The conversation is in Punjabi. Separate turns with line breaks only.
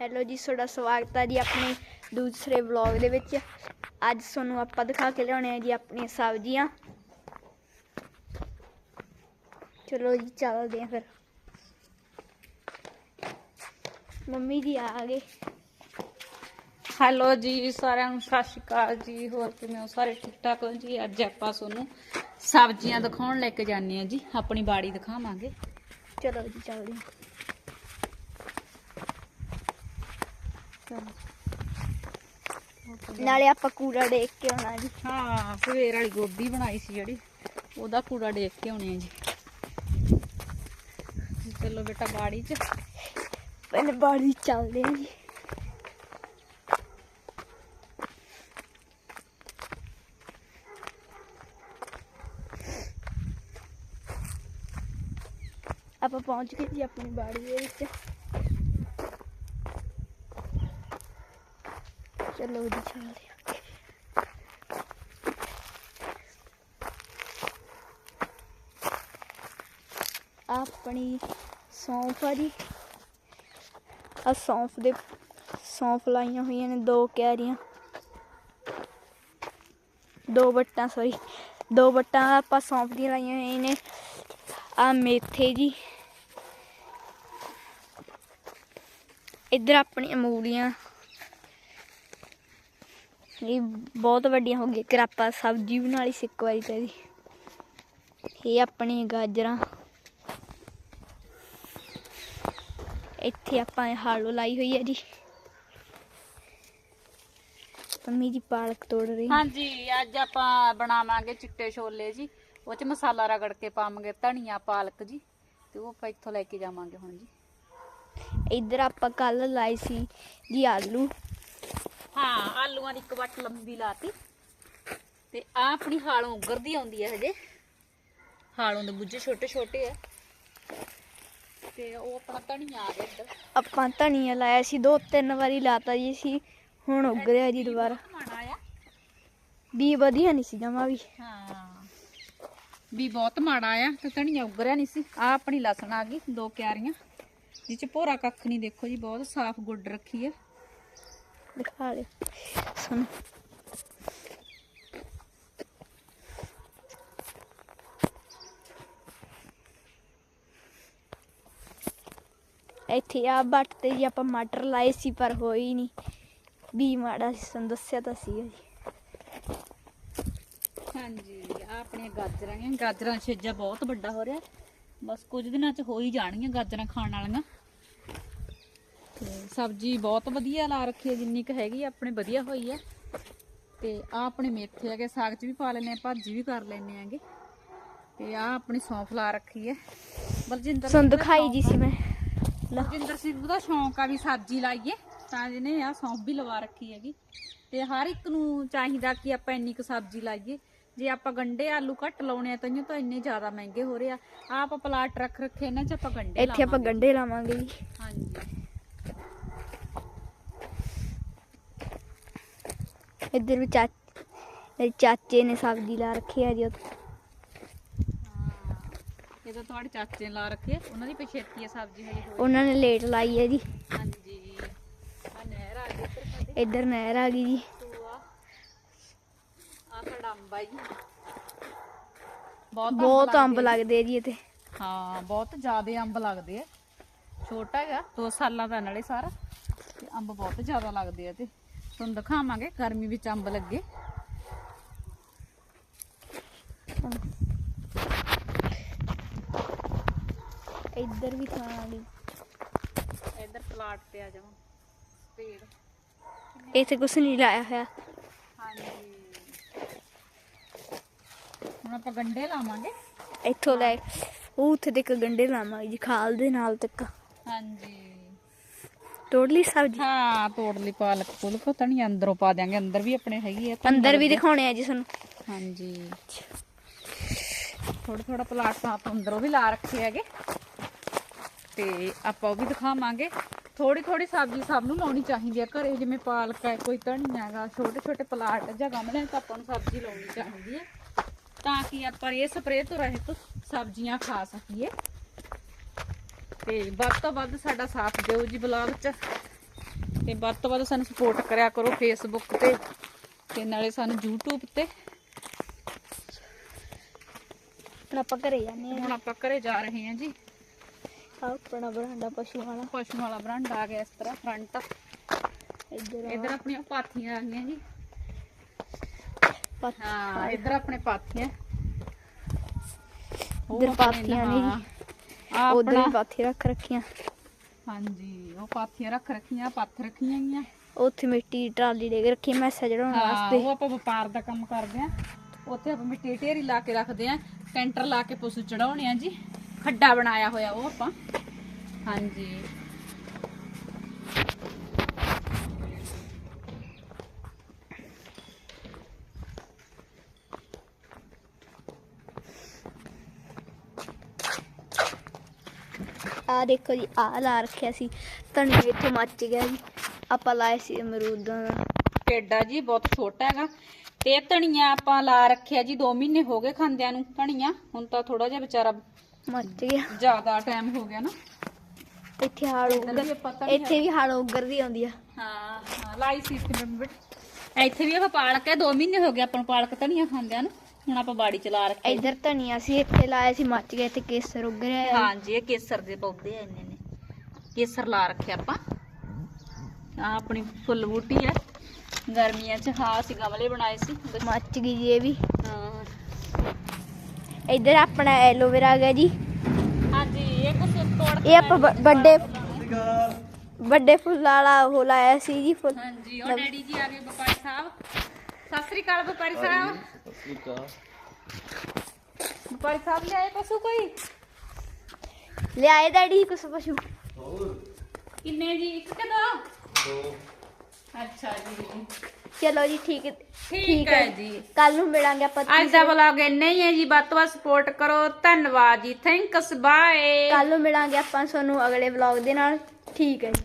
ਹੈਲੋ ਜੀ ਤੁਹਾਡਾ ਸਵਾਗਤ ਹੈ ਜੀ ਆਪਣੇ ਦੂਸਰੇ ਵਲੌਗ ਦੇ ਵਿੱਚ। ਅੱਜ ਤੁਹਾਨੂੰ ਆਪਾਂ ਦਿਖਾ ਕੇ ਲਿਆਉਣੇ ਆ ਜੀ ਆਪਣੀਆਂ ਸਬਜ਼ੀਆਂ। ਚਲੋ ਜੀ ਚੱਲਦੇ ਆ ਫਿਰ। ਮੰਮੀ ਜੀ ਆ ਗਏ।
ਹੈਲੋ ਜੀ ਸਾਰਿਆਂ ਨੂੰ ਸਤਿ ਸ਼੍ਰੀ ਅਕਾਲ ਜੀ। ਹੋਰ ਕਿਵੇਂ ਹੋ? ਸਾਰੇ ਠੀਕ ਠਾਕ ਹੋ ਜੀ? ਅੱਜ ਆਪਾਂ ਤੁਹਾਨੂੰ ਸਬਜ਼ੀਆਂ ਦਿਖਾਉਣ ਲੈ ਕੇ ਜਾਂਦੇ ਆ ਜੀ। ਆਪਣੀ ਬਾੜੀ ਦਿਖਾਵਾਂਗੇ।
ਚਲੋ ਜੀ ਚੱਲਦੇ ਆ ਨਾਲੇ ਆਪਾਂ ਕੂੜਾ ਦੇਖ ਕੇ ਆਉਣਾ ਜੀ।
ਹਾਂ ਸਵੇਰ ਵਾਲੀ ਗੋਭੀ ਬਣਾਈ ਸੀ ਜਿਹੜੀ ਉਹਦਾ ਕੂੜਾ ਦੇਖ ਕੇ ਆਉਣੇ ਆ ਜੀ। ਚਲੋ ਬੇਟਾ ਬਾੜੀ 'ਚ।
ਪਹਿਲੇ ਬਾੜੀ ਚੱਲਦੇ ਆ ਜੀ। ਆਪਾਂ ਪਹੁੰਚ ਗਏ ਜੀ ਆਪਣੀ ਬਾੜੀ ਦੇ ਵਿੱਚ। ਚਲੋ ਜੀ ਆਪਣੀ ਸੌਂਫ ਆ ਜੀ। ਆ ਸੌਂਫ ਦੇ ਸੌਂਫ ਲਾਈਆਂ ਹੋਈਆਂ ਨੇ, ਦੋ ਕਿਆਰੀਆਂ ਦੋ ਬੱਟਾਂ ਸੌਰੀ ਦੋ ਬੱਟਾਂ ਆਪਾਂ ਸੌਂਫ ਦੀਆਂ ਲਾਈਆਂ ਹੋਈਆਂ ਨੇ। ਆ ਮੇਥੇ ਜੀ। ਇੱਧਰ ਆਪਣੀ ਅਮੂਲੀਆਂ ਇਹ ਬਹੁਤ ਵੱਡੀਆਂ ਹੋ ਗਈਆਂ। ਕਿ ਆਪਾਂ ਸਬਜ਼ੀ ਬਣਾ ਲਈ ਇੱਕ ਵਾਰੀ ਤਾਂ ਇਹਦੀ। ਇਹ ਆਪਣੀ ਗਾਜਰਾਂ। ਇੱਥੇ ਆਪਾਂ ਹਾਲੋ ਲਾਈ ਹੋਈ ਹੈ ਜੀ। ਮੰਮੀ ਜੀ ਪਾਲਕ ਤੋੜ ਰਹੀ
ਹਾਂਜੀ ਅੱਜ ਆਪਾਂ ਬਣਾਵਾਂਗੇ ਚਿੱਟੇ ਛੋਲੇ ਜੀ। ਉਹ 'ਚ ਮਸਾਲਾ ਰਗੜ ਕੇ ਪਾਵਾਂਗੇ ਧਨੀਆ ਪਾਲਕ ਜੀ। ਤੇ ਉਹ ਆਪਾਂ ਇੱਥੋਂ ਲੈ ਕੇ ਜਾਵਾਂਗੇ ਹੁਣ ਜੀ।
ਇੱਧਰ ਆਪਾਂ ਕੱਲ ਲਾਈ ਸੀ ਜੀ ਆਲੂ।
ਆਲੂਆਂ ਦੀ ਇੱਕ ਵੱਟ ਲੰਬੀ ਲਾਤੀ ਤੇ ਆ ਆਪਣੀ ਹਾਲੋਂ ਉਗਰਦੀ ਆਉਂਦੀ ਹੈ ਹਜੇ। ਹਾਲੋਂ ਦੇ ਬੁੱਝੇ ਛੋਟੇ ਛੋਟੇ ਆ। ਤੇ ਉਹ ਆਪਣਾ ਧਨੀਆ ਆ ਗਿਆ ਇੱਧਰ।
ਆਪਾਂ ਧਨੀਆ ਲਾਇਆ ਸੀ ਦੋ ਤਿੰਨ ਵਾਰੀ ਲਾਤਾ ਜੀ ਸੀ ਹੁਣ ਉੱਗ ਰਿਹਾ ਜੀ ਦੁਬਾਰਾ।
ਮਾਣਾ ਆ।
ਵੀ ਵਧੀਆ ਨਹੀਂ ਸੀ ਜਮਾ ਵੀ।
ਹਾਂ। ਵੀ ਬਹੁਤ ਮਾੜਾ ਆ ਤੇ ਧਨੀਆ ਉਗਰਿਆ ਨਹੀਂ ਸੀ। ਆ ਆਪਣੀ ਲਸਣ ਆ ਗਈ ਦੋ ਕਿਆਰੀਆਂ। ਜਿਹ ਚ ਭੋਰਾ ਕੱਖ ਨਹੀਂ ਦੇਖੋ ਜੀ ਬਹੁਤ ਸਾਫ਼ ਗੁੱਡ ਰੱਖੀ ਆ।
ਦਿਖਾ ਲਿਓ। ਸੁਣ। ਇੱਥੇ ਆ ਬੱਟ ਤੇ ਜੀ ਆਪਾਂ ਮਟਰ ਲਾਏ ਸੀ, ਪਰ ਹੋਈ ਨਹੀਂ। ਵੀ ਮਾੜਾ ਸੀ ਸਾਨੂੰ ਦੱਸਿਆ ਤਾਂ ਸੀ ਜੀ
ਹਾਂਜੀ ਆ ਆਪਣੀਆਂ ਗਾਜਰਾਂ ਨੇ। ਗਾਜਰਾਂ ਛੇਜਾ ਬਹੁਤ ਵੱਡਾ ਹੋ ਰਿਹਾ। ਬਸ ਕੁਝ ਦਿਨਾਂ ਚ ਹੋ ਹੀ ਜਾਣਗੀਆਂ ਗਾਜਰਾਂ ਖਾਣ ਵਾਲੀਆਂ। ਤੇ ਸਬਜ਼ੀ ਬਹੁਤ ਵਧੀਆ ਲਾ ਰੱਖੀ ਹੈ ਜਿੰਨੀ ਕੁ ਹੈਗੀ ਆਪਣੇ ਵਧੀਆ ਹੋਈ ਹੈ। ਤੇ ਆ ਆਪਣੇ ਮੇਥੇ ਹੈਗੇ ਸਾਗ ਚ ਵੀ ਪਾ ਲੈਨੇ ਆ ਭਾਜੀ ਵੀ ਕਰ ਲੈਨੇ ਆਂਗੇ ਤੇ ਆ ਆਪਣੀ ਸੌਂਫ ਲਾ ਰੱਖੀ ਹੈ। ਬਲਜਿੰਦਰ ਦਾ
ਦਿਖਾਈ ਜੀ ਸੀ ਮੈਂ।
ਬਲਜਿੰਦਰ ਸਿੰਘ ਦਾ ਸ਼ੌਂਕ ਆ ਵੀ ਸਬਜ਼ੀ ਲਾਈਏ ਤਾਂ ਜਿਹਨੇ ਆ ਸੌਂਫ ਵੀ ਲਵਾ ਰੱਖੀ ਹੈਗੀ। ਤੇ ਹਰ ਇੱਕ ਨੂੰ ਚਾਹੀਦਾ ਕਿ ਆਪਾਂ ਇੰਨੀ ਕੁ ਸਬਜ਼ੀ ਲਾਈਏ। ਜੇ ਆਪਾਂ ਗੰਡੇ ਆਲੂ ਘੱਟ ਲਾਉਣੇ ਆ ਤਾਂ ਤਾਂ ਇੰਨੇ ਜ਼ਿਆਦਾ ਮਹਿੰਗੇ ਹੋ ਰਹੇ ਆ। ਆਪਾਂ ਪਲਾਟ ਰੱਖ ਰੱਖੇ ਇਹਨਾਂ 'ਚ ਆਪਾਂ ਗੰਡੇ
ਇੱਥੇ ਆਪਾਂ। ਗੰਢੇ ਲਾਵਾਂਗੇ ਜੀ।
ਹਾਂਜੀ।
ਇੱਧਰ ਵੀ ਚਾ ਮੇਰੇ ਚਾਚੇ ਨੇ ਸਬਜ਼ੀ ਲਾ ਰੱਖੀ ਆ ਜੀ ਉੱਥੇ।
ਹਾਂ। ਇਹ ਤਾਂ ਤੁਹਾਡੇ ਚਾਚੇ ਨੇ ਲਾ ਰੱਖੇ ਉਹਨਾਂ ਦੀ ਪਛੇਤੀ ਆ ਸਬਜ਼ੀ ਹਜੇ ਹੋਈ।
ਉਹਨਾਂ ਨੇ ਲੇਟ ਲਾਈ ਹੈ ਜੀ
ਹਾਂਜੀ ਆ ਨਹਿਰ ਆ ਗਈ ਇੱਧਰ ਸਾਡੇ।
ਇੱਧਰ ਨਹਿਰ ਆ ਗਈ ਜੀ।
ਆ ਬਹੁਤ
ਬਹੁਤ ਅੰਬ
ਲੱਗਦੇ
ਜੀ। ਇੱਥੇ।
ਹਾਂ ਬਹੁਤ ਜ਼ਿਆਦੇ ਅੰਬ ਲੱਗਦੇ ਆ। ਛੋਟਾ ਹੈਗਾ 2 ਸਾਲਾਂ ਦਾ ਨਾਲੇ ਸਾਰਾ। ਤੇ ਅੰਬ ਬਹੁਤ ਜ਼ਿਆਦਾ ਲੱਗਦੇ ਆ ਤੇ ਤੁਹਾਨੂੰ ਦਿਖਾਵਾਂਗੇ ਗਰਮੀ ਵਿੱਚ ਅੰਬ ਲੱਗੇ।
ਇੱਧਰ ਵੀ ਥਾਂ ਆ ਗਈ।
ਇੱਧਰ ਪਲਾਟ ਤੇ ਆ ਜਾਵਾਂ। ਪੇੜ
ਇੱਥੇ ਕੁਛ ਨਹੀਂ ਲਾਇਆ ਹੋਇਆ।
ਹਾਂਜੀ। ਹੁਣ ਆਪਾਂ ਗੰਡੇ ਲਾਵਾਂਗੇ।
ਇੱਥੋਂ ਲੈ ਉਹ ਉੱਥੇ ਤੱਕ ਗੰਡੇ ਲਾਵਾਂਗੇ ਜੀ ਖਾਲ ਦੇ ਨਾਲ ਤੱਕ।
ਹਾਂਜੀ।
ਤੋੜ ਲਈ ਸਬਜ਼ੀ?
ਹਾਂ ਤੋੜ ਲਈ ਪਾਲਕ ਪੁਲਕ ਤਾਂ ਨਹੀਂ ਅੰਦਰੋਂ ਪਾ ਦਿਆਂਗੇ ਅੰਦਰ ਵੀ ਆਪਣੇ ਹੈਗੀ ਆ
ਅੰਦਰ ਵੀ ਦਿਖਾਉਣੇ ਆ ਜੀ ਤੁਹਾਨੂੰ।
ਹਾਂਜੀ। ਥੋੜਾ ਥੋੜਾ ਪਲਾਟ ਤਾਂ ਆਪਾਂ ਅੰਦਰੋਂ ਵੀ ਲਾ ਰੱਖੇ ਹੈਗੇ। ਤੇ ਆਪਾਂ ਉਹ ਵੀ ਦਿਖਾਵਾਂਗੇ। ਥੋੜੀ ਥੋੜੀ ਸਬਜ਼ੀ ਸਭ ਨੂੰ ਲਾਉਣੀ ਚਾਹੀਦੀ ਹੈ ਘਰੇ ਜਿਵੇਂ ਪਾਲਕ ਹੈ ਕੋਈ ਧਨੀਆ ਹੈਗਾ ਛੋਟੇ ਛੋਟੇ ਪਲਾਟ ਜਾਂ ਗਮਲੇ ਤਾਂ ਆਪਾਂ ਨੂੰ ਸਬਜ਼ੀ ਲਾਉਣੀ ਚਾਹੀਦੀ ਹੈ ਤਾਂ ਕਿ ਆਪਾਂ ਇਹ ਸਪਰੇਅ ਤੋਂ ਰਹਿਤ ਸਬਜ਼ੀਆਂ ਖਾ ਸਕੀਏ। ਤੇ ਵੱਧ ਤੋਂ ਵੱਧ ਸਾਡਾ ਸਾਥ ਦਿਓ ਜੀ ਬਲੌਗ 'ਚ। ਤੇ ਵੱਧ ਤੋਂ ਵੱਧ ਸਾਨੂੰ ਸਪੋਰਟ ਕਰਿਆ ਕਰੋ ਫੇਸਬੁੱਕ ਤੇ ਤੇ ਨਾਲੇ ਸਾਨੂੰ YouTube ਤੇ।
ਹੁਣ ਆਪਾਂ ਘਰੇ ਜਾਂਦੇ
ਹੁਣ ਆਪਾਂ ਘਰੇ ਜਾ ਰਹੇ ਹਾਂ ਜੀ।
ਆਪਣਾ ਬਰਾਂਡਾ ਪਸ਼ੂ ਵਾਲਾ।
ਪਸ਼ੂ ਵਾਲਾ ਬਰਾਂਡਾ ਆ ਗਿਆ ਇਸ ਤਰ੍ਹਾਂ ਫਰੰਟ
ਇੱਧਰ
ਇੱਧਰ ਆਪਣੀਆਂ ਪਾਥੀਆਂ ਆ ਗਈਆਂ ਜੀ। ਹਾਂ ਇੱਧਰ ਆਪਣੇ ਪਾਥੀਆਂ।
ਇੱਧਰ ਪਾਥੀਆਂ ਨੇ ਜੀ। ਉਧਰ ਵੀ ਪਾਥੀ ਰੱਖ ਰੱਖੀਆਂ।
ਹਾਂਜੀ ਉਹ ਪਾਥੀਆਂ ਰੱਖ ਰੱਖੀਆਂ ਪੱਥ ਰੱਖੀਆਂ ਗਈਆਂ।
ਉੱਥੇ ਮਿੱਟੀ ਟਰਾਲੀ ਲੈ ਕੇ ਰੱਖੀ ਮੈਸਾ ਚੜਾਉਣ
ਹਾਂ
ਵਾਸਤੇ।
ਉਹ ਆਪਾਂ ਵਪਾਰ ਦਾ ਕੰਮ ਕਰਦੇ ਆ ਉੱਥੇ ਆਪਾਂ ਮਿੱਟੀ ਢੇਰੀ ਲਾ ਕੇ ਰੱਖਦੇ ਆ ਕੈਂਟਰ ਲਾ ਕੇ ਪਸ਼ੂ ਚੜਾਉਣੇ ਆ ਜੀ। ਖੱਡਾ ਬਣਾਇਆ ਹੋਇਆ ਉਹ ਆਪਾਂ। ਹਾਂਜੀ।
ਆ ਦੇਖੋ ਜੀ ਆ ਲਾ ਰੱਖਿਆ ਸੀ। ਧਨੀਆ ਇੱਥੋਂ ਮੱਚ ਗਿਆ ਜੀ। ਆਪਾਂ ਲਾਏ ਸੀ ਅਮਰੂਦਾਂ ਦਾ।
ਪੇਡਾ ਜੀ ਬਹੁਤ ਛੋਟਾ ਹੈਗਾ। ਤੇ ਧਨੀਆ ਆਪਾਂ ਲਾ ਰੱਖਿਆ ਜੀ 2 ਮਹੀਨੇ ਹੋ ਗਏ ਖਾਂਦਿਆਂ ਨੂੰ। ਧਨੀਆ ਹੁਣ ਤਾਂ ਥੋੜਾ ਜਿਹਾ ਵਿਚਾਰਾ
ਮੱਚ ਗਿਆ।
ਜ਼ਿਆਦਾ ਟਾਈਮ ਹੋ ਗਿਆ ਨਾ।
ਇੱਥੇ
ਵੀ
ਉੱਗਰ ਇੱਥੇ ਵੀ ਹਾੜ ਉੱਗਰਦੀ ਆਉਂਦੀ ਆ।
ਹਾਂ ਹਾਂ ਲਾਈ ਸੀ ਇੱਥੇ ਇੱਥੇ ਵੀ ਆਪਾਂ ਪਾਲਕ ਹੈ 2 ਮਹੀਨੇ ਹੋ ਗਏ ਆਪਾਂ ਨੂੰ ਪਾਲਕ ਧਨੀਆ ਖਾਂਦਿਆਂ ਨੂੰ। ਹੁਣ ਆਪਾਂ ਬਾੜੀ ਚ ਲਾ ਰੱਖਿਆ
ਇੱਧਰ ਧਨੀਆ ਸੀ ਇੱਥੇ ਲਾਇਆ ਸੀ ਮੱਚ ਗਿਆ ਇੱਥੇ ਕੇਸਰ ਉੱਗ ਰਿਹਾ ਹੈ।
ਹਾਂਜੀ ਇਹ ਕੇਸਰ ਦੇ ਪੌਦੇ ਆ ਇੰਨੇ ਨੇ। ਕੇਸਰ ਲਾ ਰੱਖਿਆ ਆਪਾਂ। ਆ ਆਪਣੀ ਫੁੱਲ ਬੂਟੀ ਹੈ ਗਰਮੀਆਂ ਚ ਹਾਂ ਅਸੀਂ ਗਮਲੇ ਬਣਾਏ ਸੀ।
ਮੱਚ ਗਈ ਜੀ ਇਹ ਵੀ।
ਹਾਂ।
ਇੱਧਰ ਆਪਣਾ ਐਲੋਵੇਰਾ ਆ ਗਿਆ ਜੀ।
ਹਾਂਜੀ ਇਹ ਕੁਛ ਤੋੜ ਕੇ
ਇਹ ਆਪਾਂ ਵੱਡੇ ਵੱਡੇ ਫੁੱਲਾਂ ਵਾਲਾ ਉਹ ਲਾਇਆ ਸੀ ਜੀ ਫੁੱਲ।
ਹਾਂਜੀ ਉਹ ਡੈਡੀ ਜੀ ਆ ਗਏ ਵਪਾਰੀ ਸਾਹਿਬ। ਸ੍ਰੀ ਅਕਾਲ ਵਪਾਰੀ ਸਾਹਿਬ। ਵਪਾਰੀ ਸਾਹਿਬ ਲਿਆਏ ਪਸ਼ੂ ਕੋਈ?
ਲਿਆਏ ਡੈਡੀ ਕੁਛ ਪਸ਼ੂ।
ਕਿੰਨੇ ਜੀ? ਇੱਕ ਕਿ ਦੋ? ਅੱਛਾ ਜੀ।
ਚਲੋ ਜੀ ਠੀਕ
ਠੀਕ ਹੈ ਜੀ।
ਕੱਲ ਨੂੰ ਮਿਲਾਂਗੇ ਆਪਾਂ
ਅੱਜ ਦਾ ਵਲੌਗ ਇੰਨਾ ਹੀ ਹੈ ਜੀ। ਵੱਧ ਤੋਂ ਵੱਧ ਸਪੋਰਟ ਕਰੋ। ਧੰਨਵਾਦ ਜੀ। ਥੈਂਕਸ ਬਾਏ
ਕੱਲ ਨੂੰ ਮਿਲਾਂਗੇ ਆਪਾਂ ਤੁਹਾਨੂੰ ਅਗਲੇ ਵਲੌਗ ਦੇ ਨਾਲ। ਠੀਕ ਹੈ ਜੀ।